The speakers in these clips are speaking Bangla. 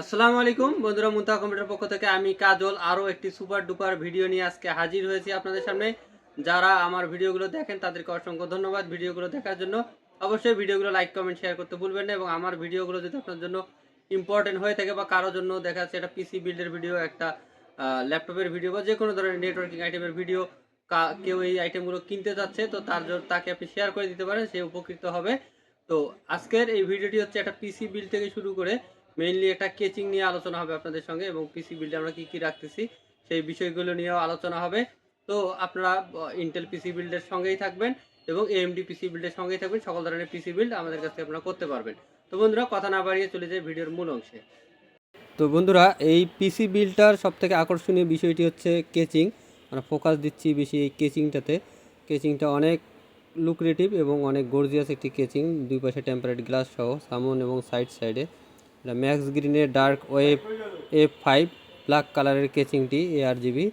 আসসালামু আলাইকুম। বন্ধুরা মুন্তা কম্পিউটার পক্ষ থেকে আমি কাজল, আরও একটি সুপার ডুপার ভিডিও নিয়ে আজকে হাজির হয়েছি আপনাদের সামনে। যারা আমার ভিডিওগুলো দেখেন, তাদেরকে অসংখ্য ধন্যবাদ ভিডিওগুলো দেখার জন্য। অবশ্যই ভিডিওগুলো লাইক কমেন্ট শেয়ার করতে ভুলবেন না এবং আমার ভিডিওগুলো যদি আপনার জন্য ইম্পর্টেন্ট হয়ে থাকে বা কারোর জন্য দেখা যাচ্ছে একটা পিসি বিল্ডের ভিডিও, একটা ল্যাপটপের ভিডিও বা যে কোনো ধরনের নেটওয়ার্কিং আইটেমের ভিডিও কেউ এই আইটেমগুলো কিনতে যাচ্ছে তো তার জন্য তাকে আপনি শেয়ার করে দিতে পারেন, সে উপকৃত হবে। তো আজকের এই ভিডিওটি হচ্ছে একটা পিসি বিল থেকে শুরু করে মেইনলি একটা কেচিং নিয়ে আলোচনা হবে আপনাদের সঙ্গে এবং পিসি বিল্ডে আমরা কি কি রাখতেছি সেই বিষয়গুলো নিয়েও আলোচনা হবে। তো আপনারা ইন্টেল পিসি বিল্ডের সঙ্গেই থাকবেন এবং এএমডি পিসি বিল্ডের সঙ্গেই থাকবেন, সকল ধরনের পিসি বিল্ড আমাদের কাছে আপনারা করতে পারবেন। তো বন্ধুরা, কথা না বাড়িয়ে চলে যায় ভিডিওর মূল অংশে। তো বন্ধুরা, এই পিসি বিলটার সব থেকে আকর্ষণীয় বিষয়টি হচ্ছে কেচিং আমরা ফোকাস দিচ্ছি বেশি এই কেচিংটাতে কেচিংটা অনেক লুক্রেটিভ এবং অনেক গর্জিয়াস একটি কেচিং দুই পাশে টেম্পারেট গ্লাস সহ, সামন এবং সাইড সাইডে এটা ম্যাক্স গ্রিনের dark web F five black কালারের কেচিংটি এআর জিবি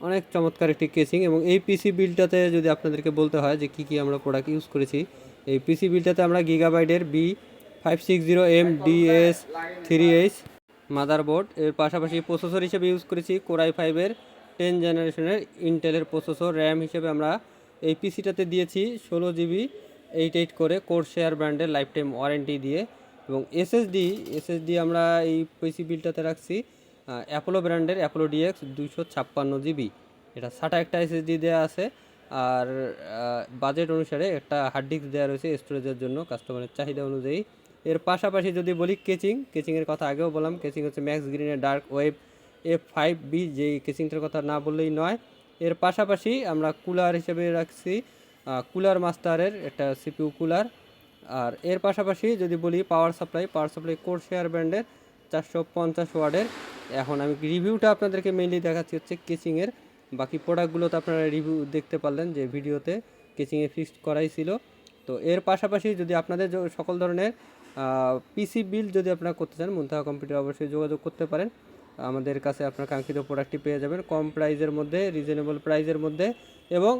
অনেক চমৎকার একটি কেচিং এবং এই পিসি বিলটাতে যদি আপনাদেরকে বলতে হয় যে কী কী আমরা প্রোডাক্ট ইউজ করেছি, এই পিসি বিলটাতে আমরা গিগাবাইটের B five six zero M DS three H motherboard এর পাশাপাশি প্রসেসর হিসেবে ইউজ করেছি কোরাই ফাইভের টেন জেনারেশনের ইন্টেলের প্রসেসর র্যাম হিসেবে আমরা এই পিসিটাতে দিয়েছি ষোলো জিবি এইট এইট করে কোর শেয়ার ব্র্যান্ডের লাইফ টাইম ওয়ারেন্টি দিয়ে। এবং এসএসডি এসএসডি আমরা এই পিসি বিলটাতে রাখছি অ্যাপোলো ব্র্যান্ডের অ্যাপোলো ডিএক্স দুইশো ছাপ্পান্ন জিবি। এটা সাটা একটা এসএসডি দেওয়া আছে, আর বাজেট অনুসারে একটা হার্ড ডিস্ক দেওয়া রয়েছে স্টোরেজের জন্য কাস্টমারের চাহিদা অনুযায়ী। এর পাশাপাশি যদি বলি কেচিং কেচিংয়ের কথা আগেও বললাম কেচিং হচ্ছে ম্যাক্স গ্রিনের dark web F five B যেই কেচিংটার কথা না বললেই নয়। এর পাশাপাশি আমরা কুলার হিসেবে রাখছি কুলার মাস্টারের একটা সিপিউ কুলার আর এর পাশাপাশি যদি বলি power supply power supply core share ব্র্যান্ডের চারশো পঞ্চাশ ওয়ার্ডের এখন আমি রিভিউটা আপনাদেরকে মেইনলি দেখাচ্ছি হচ্ছে কেচিংয়ের বাকি প্রোডাক্টগুলো তো আপনারা রিভিউ দেখতে পারলেন যে ভিডিওতে কেচিংয়ে ফিক্সড করাই ছিল। তো এর পাশাপাশি যদি আপনাদের সকল ধরনের পিসি বিল যদি আপনারা করতে চান, মুন্তাহা কম্পিউটার অবশ্যই যোগাযোগ করতে পারেন। আমাদের কাছে আপনার কাঙ্ক্ষিত প্রোডাক্টটি পেয়ে যাবেন কম প্রাইজের মধ্যে রিজনেবল প্রাইজের মধ্যে এবং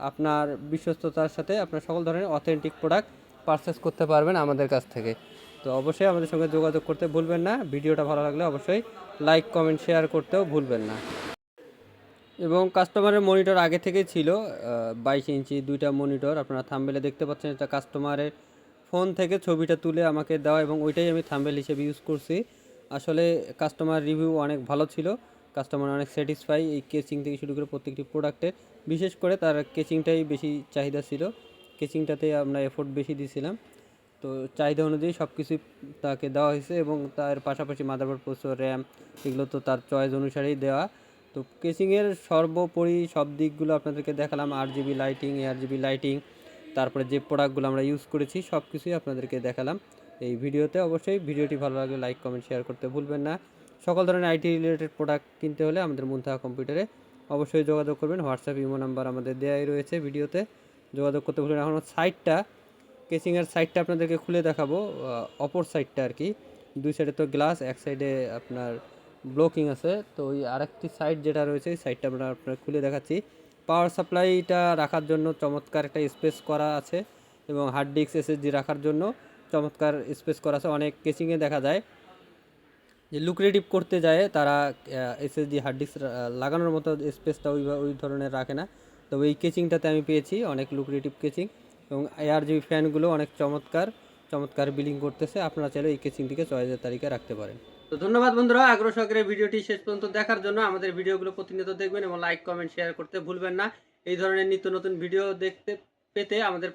আপনার বিশ্বস্ততার সাথে আপনার সকল ধরনের অথেন্টিক প্রোডাক্ট পারচেস করতে পারবেন আমাদের কাছ থেকে। তো অবশ্যই আমাদের সঙ্গে যোগাযোগ করতে ভুলবেন না। ভিডিওটা ভালো লাগলে অবশ্যই লাইক কমেন্ট শেয়ার করতেও ভুলবেন না। এবং কাস্টমারের মনিটর আগে থেকেই ছিল বাইশ ইঞ্চি দুইটা মনিটর আপনারা থাম্বেলে দেখতে পাচ্ছেন, এটা কাস্টমারের ফোন থেকে ছবিটা তুলে আমাকে দেওয়া এবং ওইটাই আমি থাম্বেল হিসেবে ইউজ করছি। আসলে কাস্টমার রিভিউ অনেক ভালো ছিল। কাস্টমার অনেক স্যাটিসফাই এই কেচিং থেকে শুরু করে প্রত্যেকটি প্রোডাক্টের বিশেষ করে তার কেচিংটাই বেশি চাহিদা ছিল। কেচিংটাতে আমরা এফোর্ট বেশি দিয়েছিলাম। তো চাহিদা অনুযায়ী সব কিছুই তাকে দেওয়া হয়েছে এবং তার পাশাপাশি মাদারবোর্ড প্রসেসর র্যাম এগুলো তো তার চয়েস অনুসারেই দেওয়া। তো কেচিংয়ের সর্বোপরি সব দিকগুলো আপনাদেরকে দেখালাম। আট GB lighting air GB lighting তারপরে যে প্রোডাক্টগুলো আমরা ইউজ করেছি সব কিছুই আপনাদেরকে দেখালাম। এই ভিডিওতে অবশ্যই ভিডিওটি ভালো লাগলে লাইক কমেন্ট শেয়ার করতে ভুলবেন না। সকল ধরনের আইটি রিলেটেড প্রোডাক্ট কিনতে হলে আমাদের মুন্তাহা কম্পিউটারে অবশ্যই যোগাযোগ করবেন। হোয়াটসঅ্যাপ ইমো নাম্বার আমাদের দেওয়াই রয়েছে ভিডিওতে। যোগাযোগ করতে ভুলবেন। এখন সাইডটা কেচিংয়ের সাইডটা আপনাদেরকে খুলে দেখাবো। অপর সাইডটা আর কি। দুই সাইডে তো গ্লাস এক সাইডে আপনার ব্লকিং আছে। তো ওই আরেকটি সাইড যেটা রয়েছে ওই সাইডটা আমরা আপনার খুলে দেখাচ্ছি। পাওয়ার সাপ্লাইটা রাখার জন্য চমৎকার একটা স্পেস করা আছে এবং হার্ড ডিস্ক এসএসডি রাখার জন্য চমৎকার স্পেস করা আছে। অনেক কেচিংয়ে দেখা যায় যে লুক্রেটিভ করতে যায়, তারা এসএসডি হার্ড ডিস্ক লাগানোর মতো স্পেসটা ওই ওই ধরনের রাখে না। তবে এই কেচিংটাতে আমি পেয়েছি অনেক লুক্রেটিভ কেচিং এবং এয়ার জিবি ফ্যানগুলো অনেক চমৎকার চমৎকার বিলিং করতেছে। আপনারা চাইলে এই কেচিংটিকে চয়েসের তালিকা রাখতে পারেন। তো ধন্যবাদ বন্ধুরা, আগ্রহ সহকারে ভিডিওটি শেষ পর্যন্ত দেখার জন্য আমাদের ভিডিওগুলো প্রতিনিয়ত দেখবেন এবং লাইক কমেন্ট শেয়ার করতে ভুলবেন না। এই ধরনের নিত্য নতুন ভিডিও দেখতে পেতে আমাদের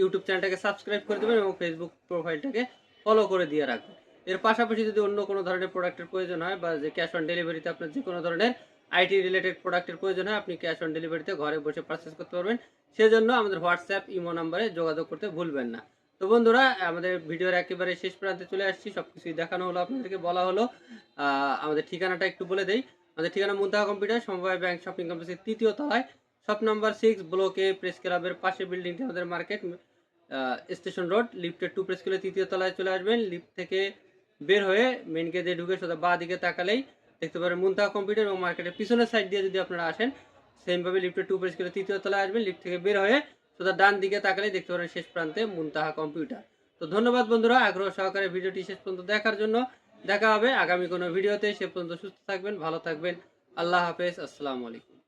ইউটিউব চ্যানেলটাকে সাবস্ক্রাইব করে দেবেন এবং ফেসবুক প্রোফাইলটাকে ফলো করে দিয়ে রাখবেন। এর পাশাপাশি যদি অন্য কোনো ধরনের প্রোডাক্টের প্রয়োজন হয় বা যে ক্যাশ অন ডেলিভারিতে আপনার যে কোনো ধরনের আইটি রিলেটেড প্রোডাক্টের প্রয়োজন হয়, আপনি ক্যাশ অন ডেলিভারিতে ঘরে বসে পারচেস করতে পারবেন। সেজন্য আমাদের হোয়াটসঅ্যাপ ইমো নাম্বারে যোগাযোগ করতে ভুলবেন না। তো বন্ধুরা, আমাদের ভিডিওর একেবারে শেষ প্রান্তে চলে আসছি। সব কিছুই দেখানো হলো, আপনাদেরকে বলা হলো। আমাদের ঠিকানাটা একটু বলে দেই। আমাদের ঠিকানা মুন্তাহা কম্পিউটার, সমবায় ব্যাংক শপিং কমপ্লেক্সের তৃতীয় তলায়। শপ নাম্বার সিক্স ব্লকে প্রেস ক্লাবের পাশে বিল্ডিংটি আমাদের মার্কেট স্টেশন রোড লিফটের টু প্রেস ক্লাবের তৃতীয় তলায় চলে আসবেন। লিফট থেকে বের হয়ে মেন গেটে ঢুকে সোজা বাঁ দিকে তাকালেই দেখতে পারেন মুন্তাহা কম্পিউটার এবং মার্কেটের পিছনের সাইড দিয়ে যদি আপনারা আসেন সেমভাবে লিফ্টের টু প্রেস করে তৃতীয় তলায় আসবেন লিফ্ট থেকে বের হয়ে সোজা ডান দিকে তাকালে দেখতে পারেন শেষ প্রান্তে মুন্তাহা কম্পিউটার তো ধন্যবাদ বন্ধুরা, আগ্রহ সহকারে ভিডিওটি শেষ পর্যন্ত দেখার জন্য। দেখা হবে আগামী কোনো ভিডিওতে, সে পর্যন্ত সুস্থ থাকবেন, ভালো থাকবেন। আল্লাহ হাফেজ, আসসালামু আলাইকুম।